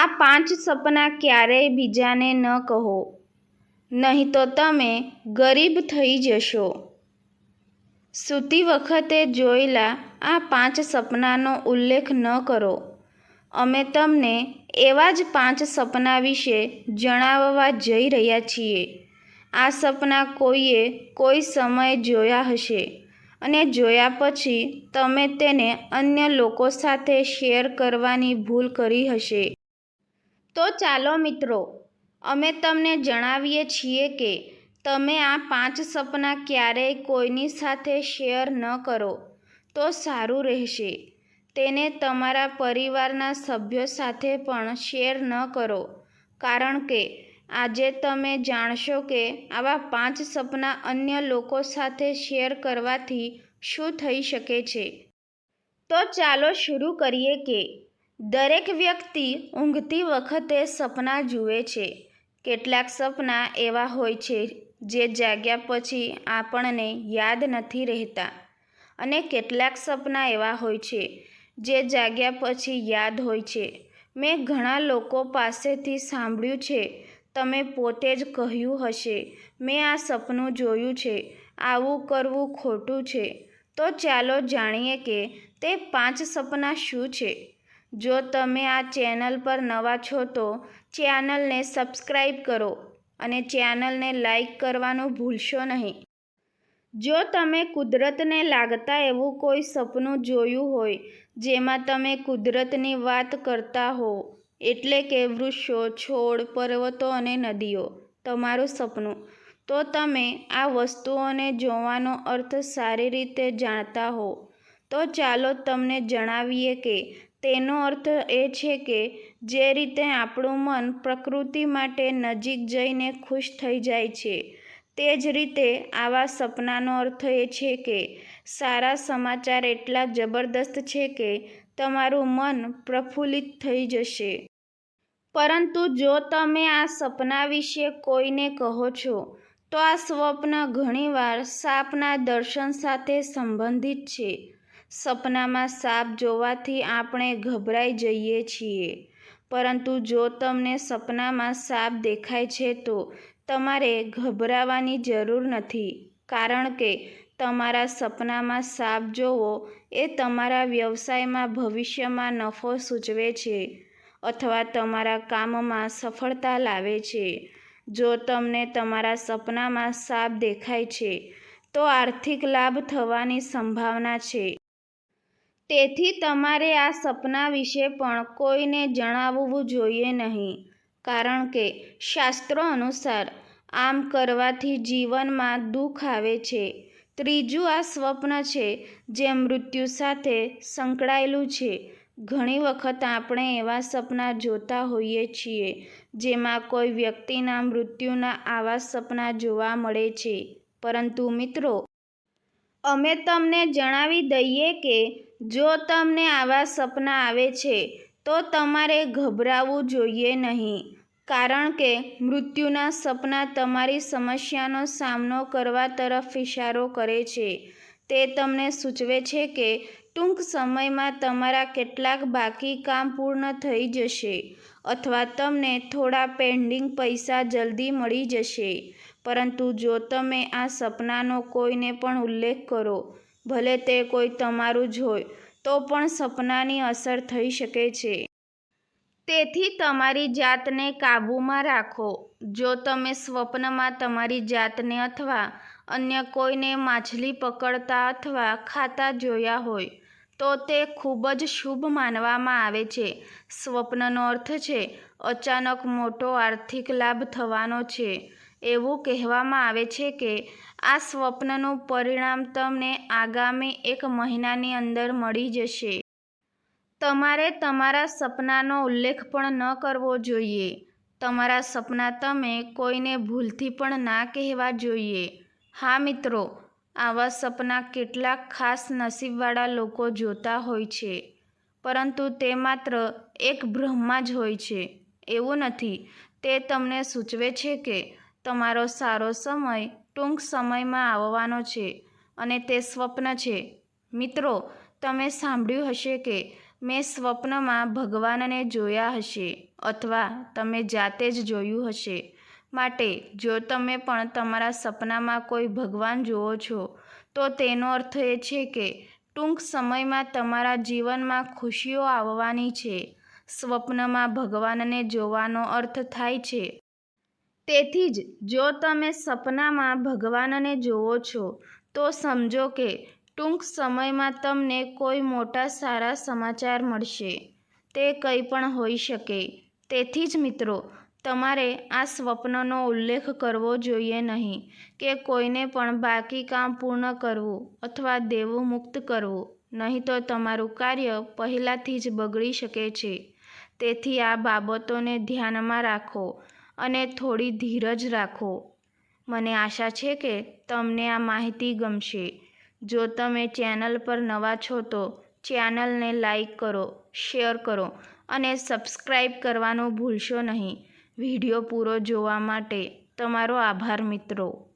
આ પાંચ સપના ક્યારેય બીજાને ન કહો, નહીં તો તમે ગરીબ થઈ જશો. સૂતી વખતે જોયેલા આ પાંચ સપનાનો ઉલ્લેખ ન કરો. અમે તમને એવા જ પાંચ સપના વિશે જણાવવા જઈ રહ્યા છીએ. આ સપના કોઈએ કોઈ સમયે જોયા હશે અને જોયા પછી તમે તેને અન્ય લોકો સાથે શેર કરવાની ભૂલ કરી હશે. તો ચાલો મિત્રો, અમે તમને જણાવીએ છીએ કે તમે આ પાંચ સપના ક્યારેય કોઈની સાથે શેર ન કરો, તો સારું રહેશે. તેને તમારા પરિવારના સભ્યો સાથે પણ શેર ન કરો, કારણ કે આજે તમે જાણશો કે આવા પાંચ સપના અન્ય લોકો સાથે શેર કરવાથી શું થઈ શકે છે. તો ચાલો શરૂ કરીએ કે દરેક વ્યક્તિ ઊંઘતી વખતે સપના જુએ છે. કેટલાક સપના એવા હોય છે જે જાગ્યા પછી આપણને યાદ નથી રહેતા. અને કેટલાક સપના એવા હોય છે જે જાગ્યા પછી યાદ હોય છે. મેં ઘણા લોકો પાસેથી સાંભળ્યું છે. તમે પોતે જ કહ્યું હશે, મેં આ સપનું જોયું છે. આવું કરવું ખોટું છે. તો ચાલો જાણીએ કે તે પાંચ સપના શું છે. જો તમે આ ચેનલ પર નવા છો તો ચેનલને સબસ્ક્રાઈબ કરો અને ચેનલને લાઈક કરવાનું ભૂલશો નહીં. જો તમે કુદરતને લાગતા એવું કોઈ સપનું જોયું હોય, જેમાં તમે કુદરતની વાત કરતા હો, એટલે કે વૃક્ષો, છોડ, પર્વતો અને નદીઓ, તમારું સપનું, તો તમે આ વસ્તુઓને જોવાનો અર્થ સારી રીતે જાણતા હો. તો ચાલો તમને જણાવીએ કે તેનો અર્થ એ છે કે જે રીતે આપણું મન પ્રકૃતિ માટે નજીક જઈને ખુશ થઈ જાય છે, તે જ રીતે આવા સપનાનો અર્થ એ છે કે સારા સમાચાર એટલા જબરદસ્ત છે કે તમારું મન પ્રફુલ્લિત થઈ જશે. પરંતુ જો તમે આ સપના વિશે કોઈને કહો છો, તો આ સ્વપ્ન ઘણીવાર સાપના દર્શન સાથે સંબંધિત છે. સપનામાં સાપ જોવાથી આપણે ગભરાઈ જઈએ છીએ. પરંતુ જો તમને સપનામાં સાપ દેખાય છે તો તમારે ગભરાવાની જરૂર નથી. કારણ કે તમારા સપનામાં સાપ જોવો એ તમારા વ્યવસાયમાં, ભવિષ્યમાં નફો સૂચવે છે અથવા તમારા કામમાં સફળતા લાવે છે. જો તમને તમારા સપનામાં સાપ દેખાય છે, તો આર્થિક લાભ થવાની સંભાવના છે. તેથી તમારે આ સપના વિશે પણ કોઈને જણાવવું જોઈએ નહીં. કારણ કે શાસ્ત્રો અનુસાર આમ કરવાથી જીવનમાં દુઃખ આવે છે. ત્રીજું આ સ્વપ્ન છે જે મૃત્યુ સાથે સંકળાયેલું છે. ઘણી વખત આપણે એવા સપના જોતા હોઈએ છીએ જેમાં કોઈ વ્યક્તિના મૃત્યુના આવા સપના જોવા મળે છે. પરંતુ મિત્રો, અમે તમને જણાવી દઈએ કે જો તમને આવા સપના આવે છે, તો તમારે ગભરાવું જોઈએ નહીં. કારણ કે મૃત્યુના સપના તમારી સમસ્યાનો સામનો કરવા તરફ ઇશારો કરે છે. તે તમને સૂચવે છે કે ટૂંક સમયમાં તમારા કેટલાક બાકી કામ પૂર્ણ થઈ જશે, અથવા તમને થોડા પેન્ડિંગ પૈસા જલ્દી મળી જશે. પરંતુ જો તમે આ સપનાનો કોઈને પણ ઉલ્લેખ કરો ભલે તે કોઈ તમારું જ હોય, તો પણ સપનાની અસર થઈ શકે છે. તેથી તમારી જાતને કાબૂમાં રાખો. જો તમે સ્વપ્નમાં તમારી જાતને અથવા અન્ય કોઈને માછલી પકડતા અથવા ખાતા જોયા હોય, તો તે ખૂબ જ શુભ માનવામાં આવે છે. સ્વપ્નનો અર્થ છે, અચાનક મોટો આર્થિક લાભ થવાનો છે. એવું કહેવામાં આવે છે કે આ સ્વપ્નનું પરિણામ તમને આગામી એક મહિનાની અંદર મળી જશે. તમારે તમારા સપનાનો ઉલ્લેખ પણ ન કરવો જોઈએ. તમારા સપના તમે કોઈને ભૂલથી પણ ના કહેવા જોઈએ. હા મિત્રો, આવા સપના કેટલાક ખાસ નસીબવાળા લોકો જોતા હોય છે, પરંતુ તે માત્ર એક ભ્રમમાં જ હોય છે. એવું નથી. તે તમને સૂચવે છે કે તમારો સારો સમય ટૂંક સમયમાં આવવાનો છે અને તે સ્વપ્ન છે. મિત્રો, તમે સાંભળ્યું હશે કે મેં સ્વપ્નમાં ભગવાનને જોયા હશે અથવા તમે જાતે જ જોયું હશે. માટે, જો તમે પણ તમારા સપનામાં કોઈ ભગવાન જુઓ છો, તો તેનો અર્થ એ છે કે ટૂંક સમયમાં તમારા જીવનમાં ખુશીઓ આવવાની છે. સ્વપ્નમાં ભગવાનને જોવાનો અર્થ થાય છે. તેથી જ જો તમે સપનામાં ભગવાનને જુઓ છો, તો સમજો કે ટૂંક સમયમાં તમને કોઈ મોટા સારા સમાચાર મળશે. તે કંઈ પણ હોઈ શકે. તેથી જ મિત્રો, તમારે આ સ્વપ્નનો ઉલ્લેખ કરવો જોઈએ નહીં કે કોઈને પણ બાકી કામ પૂર્ણ કરવું અથવા દેવું મુક્ત કરવું, નહીં તો તમારું કાર્ય પહેલાંથી જ બગડી શકે છે. તેથી આ બાબતોને ધ્યાનમાં રાખો. અને થોડી ધીરજ રાખો. મને આશા છે કે તમને આ માહિતી ગમશે. જો તમે ચેનલ પર નવા છો તો ચેનલને લાઈક કરો, શેર કરો અને સબસ્ક્રાઈબ કરવાનું ભૂલશો નહીં. વીડિયો પૂરો જોવા માટે તમારો આભાર મિત્રો.